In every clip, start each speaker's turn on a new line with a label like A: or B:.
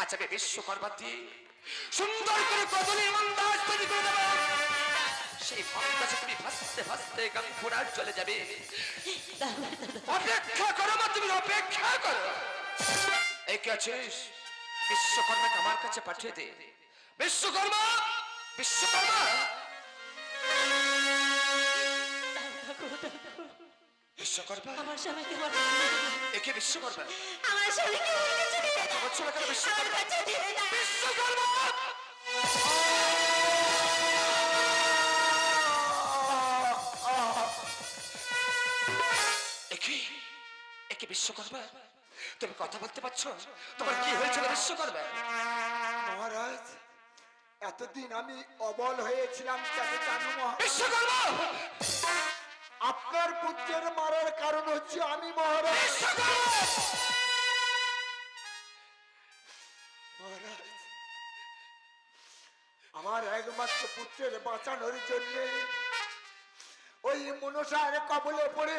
A: আচ্ছা আমি বিশ্বকর্মা দিয়ে। সুন্দর করে কদলি মন্দাজ তৈরি করে দেবো। সেই মন্দাজে তুমি ভাসতে ভাসতে গঙ্গুরার চলে যাবে। অপেক্ষা করো মা তুমি অপেক্ষা করো। এই কে আছিস? বিশ্বকর্মাকে আমার কাছে পাঠিয়ে দে। বিশ্বকর্মা বিশ্বকর্মা। বিশ্বকর্মা
B: আমার স্বামীকে
A: একে বিশ্বকর্মা?
B: আমার স্বামীকে
A: কেন? বিশ্বকর্মা। একে তুমি কথা বলতে পারছ? তোমার কি হয়েছিল বিশ্বকর্মা?
C: মহারাজ এতদিন আমি অবল হয়েছিলাম?
A: বিশ্বকর্মা!
C: আপনার পুত্রের মারার কারণ হচ্ছে আমি মহারাজ। মহারাজ আমার একমাত্র পুত্রের বাঁচানোর জন্য ওই মনসার কবলে পড়ে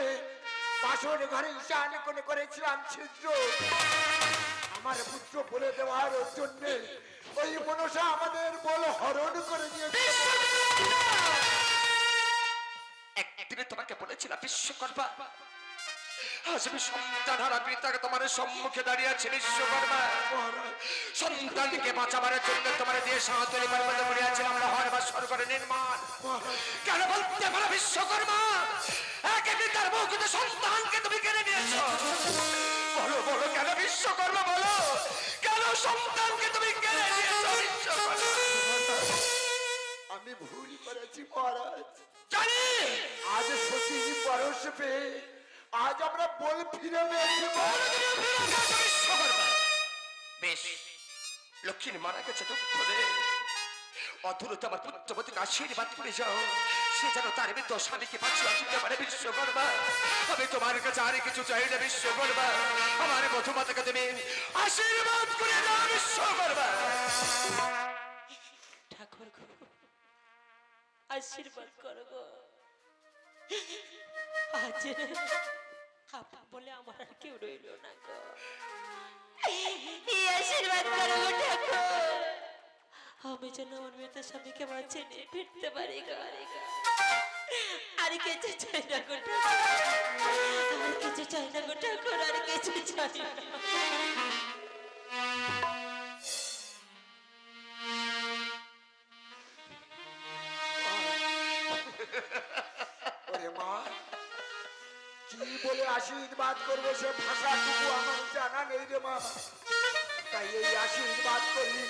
C: বাসর ঘরে ঈশান করে করেছিলাম ছিদ্র। আমার পুত্র বলে দেওয়ার জন্য ওই মনসা আমাদের বল হরণ করে দিয়েছে।
A: একদিনে তোমাকে বলেছিলাম, বিশ্বকর্মা আমি সন্তান হারা তোমার সম্মুখে দাঁড়িয়ে আছে বিশ্বকর্মা সন্তানকে বাঁচাবার জন্য তোমার দিয়ে সাঁতরে পর্বত আমরা হয় বা সরকারের নির্মাণ। কেন বলতে পারো বিশ্বকর্মা? একে পিতার বউকে সন্তানকে তুমি কেড়ে নিয়েছো।
C: আজ আমরা বল ফিরে।
A: বেশ, লক্ষ্মীর মারা গেছে দুঃখ রে অধুরত আমার পুত্রবতীকে আশীর্বাদ করে যাও। সে যেন তার মৃত স্বামীকে বাঁচিয়ে আনতে পারে বিশ্বকর্মা। আমি তোমার কাছে আর কিছু চাই না বিশ্বকর্মা। আমার মধুমাতাকে তুমি আশীর্বাদ করে যাও বিশ্বকর্মা।
B: ঠাকুর আশীর্বাদ করো গো। আজ আমার আর কেউ রইল না গো আশীর্বাদ করো ঠাকুর আমি যেন আমার মেয়েতে স্বামীকে বাঁচে নিয়ে ফিরতে পারি গো আর কিছু চাই না গো ঠাকুর আর কিছু চাই না গো ঠাকুর আর কিছু চাই না
C: কি বলে আশীর্বাদ করব সে ভাষাটুকু আমার জানা নেই রে মা। তাই এই আশীর্বাদ করি।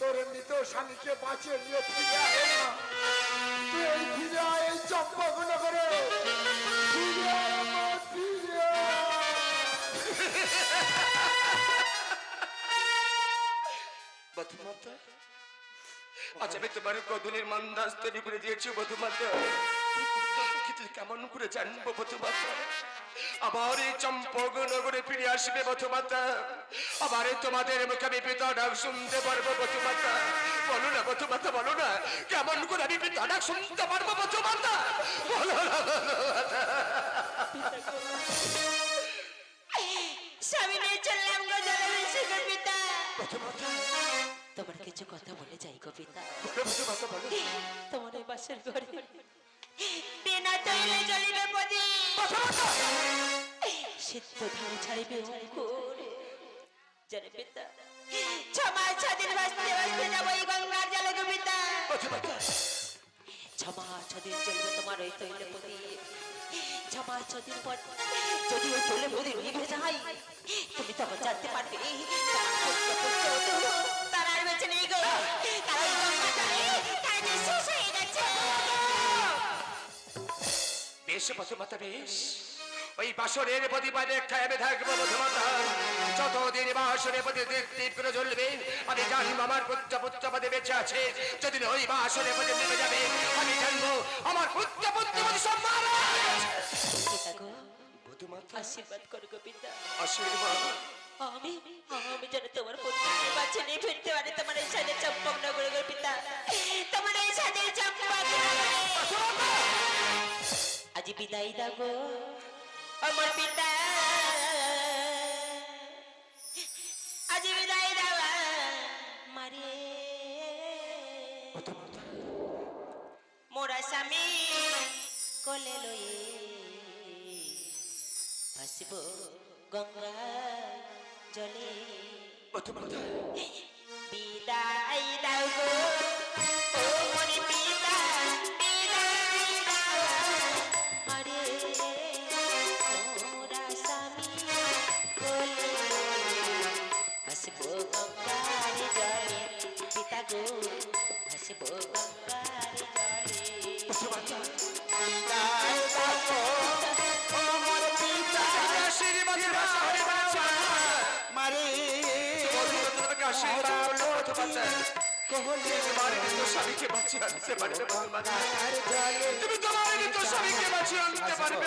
C: তোর মৃত স্বামীকে বাঁচিয়ে নিয়ে ফিরে আয় না তুই ফিরে আয় চম্পকনগরে
A: আজ আমি তোমার কদলের মন্দাজ তৈরি করে দিয়েছি মধুমাতা কিন্তু কেমন করে জানব মধুমাতা আবার এই চম্পক নগরে ফিরে আসবে মধুমাতা আবার তোমাদের মুখে আমি পিতা ডাক শুনতে পারব মধুমাতা বলো না মধুমাতা বলো না কেমন করে আমি পিতা ডাক শুনতে পারব মধুমাতা বলো না
B: স্বামী নিয়ে চললাম গো জলবেশী পিতা।
A: মধুমাতা
B: তোমার কিছু কথা বলে যাই গো পিতা। তোমার এই বাসের ঘরে। বিনা তৈলে চলিবে সিদ্ধ ছাড়িবে অঙ্কুর। জানে পিতা। ছ মাস ছ দিন বাঁচতে বাঁচতে যাব এই গঙ্গার জলে গো পিতা।
A: মধুমাতা
B: ছ মাস ছ দিন চলবে তোমার ওই তৈলে পদি ছ মাস পর যদি ওই তৈলে পদি নিভে যায়, তুমি তখন জানতে পারবে। তারা আর বেঁচে নেই গো। তারা শেষ হয়ে
A: বেশ ওই বাসরের প্রতিবাদে খাইবে থাকব মধুমাতা যতদিন বাসরে প্রতি করে জ্বলবে আমি জানব আমার পুত্র পুত্র পদে বেঁচে আছে। যদি ওই বাসরে প্রতি যাবে, আমি জানব আমার মাতা।
B: আশীর্বাদ করো গোবিন্দা
A: আশীর্বাদ।
B: আমি আমি যেন তোমার পুত্রকে বাঁচে নিয়ে ফিরতে পারি তোমার এই সাজে চম্পক নগরে গোবিন্দা তোমার এই সাজে চম্পক আজ বিদায় দাব আমার পিতা। আজ বিদায় দাবা
D: মারে। মোরা স্বামী কোলে লয়ে ভাসব গঙ্গা জলে। বিদায় দাও
B: স্বামীকে বাঁচিয়ে আনতে পারবে তুমি তোমার মৃত স্বামীকে বাঁচিয়ে আনতে পারবে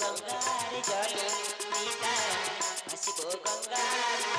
E: গঙ্গার জলে
D: আসিব গঙ্গার